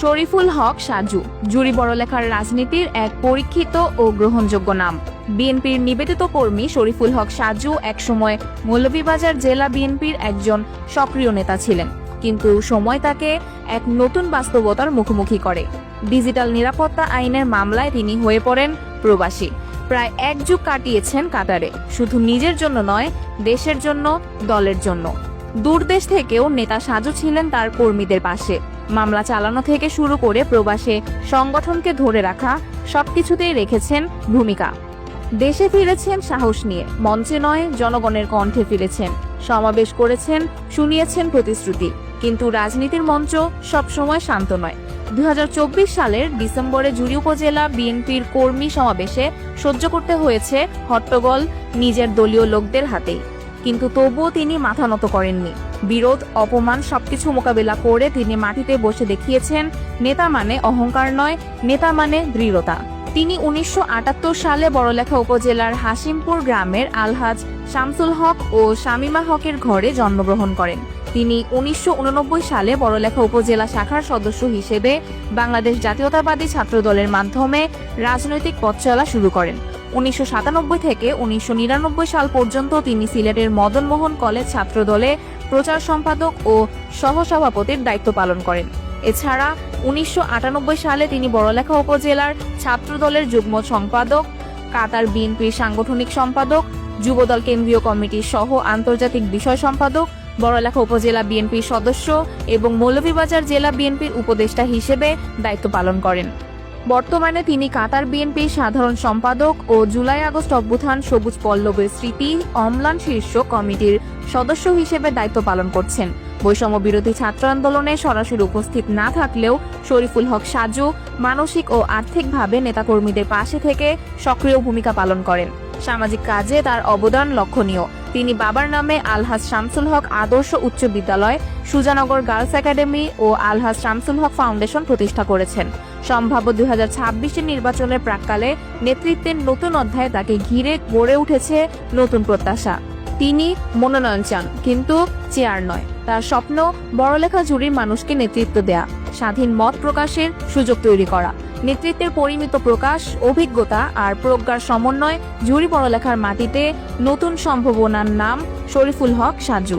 শরীফুল হক সাজু জুরি বড়লেখার রাজনীতির এক পরীক্ষিত ও গ্রহণযোগ্য নাম। বিএনপির নিবেদিত কর্মী শরীফুল হক সাজু একসময় মৌলভীবাজার জেলা বিএনপির একজন সক্রিয় নেতা ছিলেন, কিন্তু সময় তাকে এক নতুন বাস্তবতার মুখোমুখি করে। ডিজিটাল নিরাপত্তা আইনের মামলায় তিনি হয়ে পড়েন প্রবাসী। প্রায় এক যুগ কাটিয়েছেন কাতারে, শুধু নিজের জন্য নয়, দেশের জন্য, দলের জন্য। দূরদেশ থেকেও নেতা সাজু ছিলেন তার কর্মীদের পাশে। মামলা চালানো থেকে শুরু করে প্রবাসে সংগঠনকে ধরে রাখা সবকিছুতেই রেখেছেন ভূমিকা। দেশে ফিরেছেন সাহস নিয়ে, মঞ্চে নয়, জনগণের কণ্ঠে ফিরেছেন। সমাবেশ করেছেন, শুনিয়েছেন প্রতিশ্রুতি। কিন্তু রাজনীতির মঞ্চ সবসময় শান্ত নয়। দুই সালের ডিসেম্বরে জুড়ি উপজেলা বিএনপির কর্মী সমাবেশে সহ্য করতে হয়েছে হট্টগোল নিজের দলীয় লোকদের হাতেই। কিন্তু তবুও তিনি মাথা নত করেননি। বিরোধ, অপমান সবকিছু মোকাবেলা করে তিনি মাটিতে বসে দেখিয়েছেন, নেতা মানে অহংকার নয়, নেতা মানে দৃঢ়তা। তিনি উনিশশো সালে বড়লেখা উপজেলার হাসিমপুর গ্রামের আলহাজ শামসুল হক ও শামিমা হকের ঘরে জন্মগ্রহণ করেন। তিনি উনিশশো উননব্বই সালে বড়লেখা উপজেলা শাখার সদস্য হিসেবে বাংলাদেশ জাতীয়তাবাদী ছাত্র দলের মাধ্যমে রাজনৈতিক পথ চলা শুরু করেন। উনিশশো সাতানব্বই থেকে উনিশশো নিরানব্বই সাল পর্যন্ত তিনি সিলেটের মদনমোহন কলেজ ছাত্র দলে প্রচার সম্পাদক ও সহসভাপতির দায়িত্ব পালন করেন। এছাড়া উনিশশো আটানব্বই সালে তিনি বড়লেখা উপজেলার ছাত্র দলের যুগ্ম সম্পাদক, কাতার বিএনপির সাংগঠনিক সম্পাদক, যুবদল কেন্দ্রীয় কমিটির সহ আন্তর্জাতিক বিষয় সম্পাদক, বড়লেখা উপজেলা বিএনপির সদস্য এবং মৌলভীবাজার জেলা বিএনপির উপদেষ্টা হিসেবে দায়িত্ব পালন করেন। বর্তমানে তিনি কাতার বিএনপির সাধারণ সম্পাদক ও জুলাই আগস্ট অভ্যুত্থান সবুজ পল্লবের স্মৃতি অম্লান শীর্ষ কমিটির সদস্য হিসেবে দায়িত্ব পালন করছেন। বৈষম্য বিরোধী ছাত্র আন্দোলনে সরাসরি উপস্থিত না থাকলেও শরীফুল হক সাজু মানসিক ও আর্থিকভাবে নেতাকর্মীদের পাশে থেকে সক্রিয় ভূমিকা পালন করেন। সামাজিক কাজে তার অবদান লক্ষণীয়। তিনি বাবার নামে আলহাজ শামসুল হক আদর্শ উচ্চ বিদ্যালয়, সুজানগর গার্লস একাডেমি ও আলহাজ শামসুল হক ফাউন্ডেশন প্রতিষ্ঠা করেছেন। সম্ভাব্য দুই হাজার ছাব্বিশের নির্বাচনের প্রাককালে নেতৃত্বের নতুন অধ্যায়ে তাকে ঘিরে গড়ে উঠেছে নতুন প্রত্যাশা। তিনি মনোনয়ন চান, কিন্তু চেয়ার নয়। তার স্বপ্ন বড়লেখা জুড়ির মানুষকে নেতৃত্ব দেয়া, স্বাধীন মত প্রকাশের সুযোগ তৈরি করা। নেতৃত্বের পরিমিত প্রকাশ, অভিজ্ঞতা আর প্রজ্ঞার সমন্বয় ঝুড়ি পড়ালেখার মাটিতে নতুন সম্ভাবনার নাম শরীফুল হক সাজু।